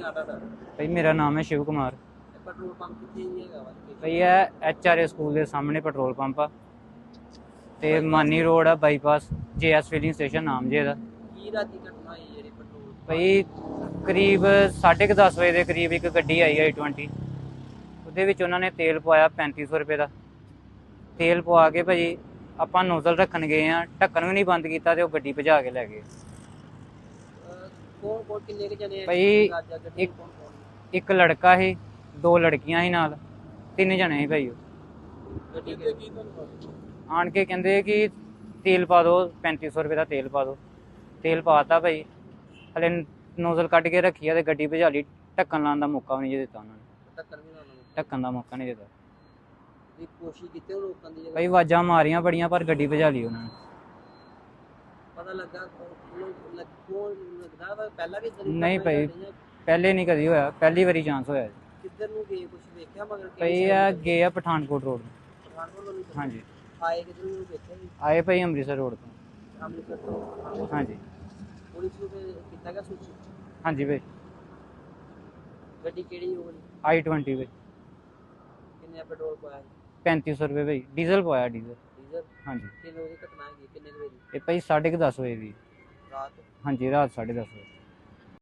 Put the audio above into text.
ਤੁਹਾਡਾ ਭਾਈ ਮੇਰਾ ਨਾਮ ਹੈ ਸ਼ਿਵ ਕੁਮਾਰ। ਪੈਟਰੋਲ ਪੰਪ ਕਿੱਥੇ ਹੈਗਾ ਵਾ? ਭਾਈ ਇਹ ਐਚਆਰਏ ਸਕੂਲ ਦੇ ਸਾਹਮਣੇ ਪੈਟਰੋਲ ਪੰਪ ਆ। ਤੇ ਮਾਨੀ ਰੋਡ ਆ ਬਾਈਪਾਸ ਜੇਐਸ ਫਿਲਿੰਗ ਸਟੇਸ਼ਨ ਨਾਮ ਜੇ ਇਹਦਾ। ਕੀ ਰਾਤੀ ਘਟਨਾ ਹੋਈ ਜਿਹੜੀ ਪੈਟਰੋਲ ਭਾਈ ਕਰੀਬ 10:30 ਵਜੇ ਦੇ ਕਰੀਬ ਇੱਕ ਗੱਡੀ ਆਈ ਆਈ 20 ਉਹਦੇ ਵਿੱਚ ਉਹਨਾਂ ਨੇ ਤੇਲ ਪਵਾਇਆ 3500 ਰੁਪਏ ਦਾ। ਤੇਲ ਪਵਾ ਕੇ ਭਾਜੀ ਆਪਾਂ ਨੋਜ਼ਲ ਰੱਖਣ ਗਏ ਆ ਢੱਕਣ ਵੀ ਨਹੀਂ ਬੰਦ ਕੀਤਾ ਤੇ ਉਹ ਗੱਡੀ ਭਜਾ ਕੇ ਲੈ ਗਏ। ਕੌਣ ਕੌਣ ਕਿੰਨੇ ਕੁ ਜਣੇ ਭਾਈ, ਇੱਕ- ਇੱਕ ਲੜਕਾ ਸੀ ਦੋ ਲੜਕੀਆਂ ਸੀ ਨਾਲ ਤਿੰਨ ਜਣੇ ਸੀ ਭਾਈ ਉਹ। ਗੱਡੀ ਦੇ ਕੀ ਤੁਹਾਨੂੰ ਆਣ ਕੇ ਕਹਿੰਦੇ ਕਿ ਤੇਲ ਪਾ ਦਿਓ 3500 ਰੁਪਏ ਦਾ ਤੇਲ ਪਾ ਦਿਓ ਤੇਲ ਪਾਤਾ ਭਾਈ ਹਲੇ ਨੋਜ਼ਲ ਕੱਢ ਕੇ ਰੱਖੀ ਆ ਤੇ ਗੱਡੀ ਭਜਾ ਲਈ ਢੱਕਣ ਲਾਉਣ ਦਾ ਮੌਕਾ ਵੀ ਨਹੀਂ ਦਿੱਤਾ ਉਹਨਾਂ ਨੇ। ਟੱਕਰ ਵੀ ਨਾ ਉਹਨਾਂ ਨੂੰ ਢੱਕਣ ਦਾ ਮੌਕਾ ਨਹੀਂ ਦਿੱਤਾ। ਵੀ ਕੋਸ਼ਿਸ਼ ਕੀਤੀ ਉਹ ਰੋਕਣ ਦੀ ਭਾਈ ਆਵਾਜ਼ਾਂ ਮਾਰੀਆਂ ਬੜੀਆਂ ਪਰ ਗੱਡੀ ਭਜਾ ਲਈ ਉਹਨਾਂ ਨੇ। ਪਤਾ ਲੱਗਾ ਕੌਣ- ਲੋਕ ਲੱਗ ਕੌਣ ਲੱਗਦਾ ਵਾ? ਪਹਿਲਾਂ ਵੀ ਇਦਾਂ ਦੀ ਨਹੀਂ ਭਾਈ। ਪਹਿਲੇ ਨਹੀਂ ਕਦੀ ਹੋਇਆ। ਪਹਿਲੀ ਵਾਰੀ ਚਾਂਸ ਹੋਇਆ। ਕਿੱਧਰ ਨੂੰ ਗਏ? ਕੁਝ ਵੇਖਿਆ ਮਗਰ ਭਾਈ ਆ? ਗਏ ਆ ਪਠਾਨਕੋਟ ਰੋਡ। ਪਠਾਨਕੋਟ ਵੱਲੋਂ। ਹਾਂਜੀ। ਆਏ ਕਿੱਧਰ ਨੂੰ ਵੇਖਿਆ ਜੀ? ਆਏ ਭਾਈ ਅੰਮ੍ਰਿਤਸਰ ਰੋਡ ਤੋਂ। ਅੰਮ੍ਰਿਤਸਰ ਤੋਂ? ਹਾਂਜੀ। ਪੁਲਿਸ ਨੂੰ ਕੀਤਾ ਗਿਆ ਸੂਚਿਤ ਹਾਂਜੀ ਭਾਈ। ਗੱਡੀ ਕਿਹੜੀ ਹੋ ਗਈ ਆਈ 20 ਭਾਈ। ਕਿੰਨੇ ਪੈਟਰੋਲ ਪਾਇਆ? 3500 ਰੁਪਏ ਭਾਈ। Diesel diesel diesel. ਹਾਂਜੀ। ਕਿੰਨੇ ਵਜੇ ਘਟਨਾ ਹੈਗੀ? ਕਿੰਨੇ ਕੁ ਵਜੇ? ਇਹ ਭਾਈ 10:30 ਵਜੇ ਦੀ। ਰਾਤ? ਹਾਂਜੀ ਰਾਤ 10:30 ਵਜੇ।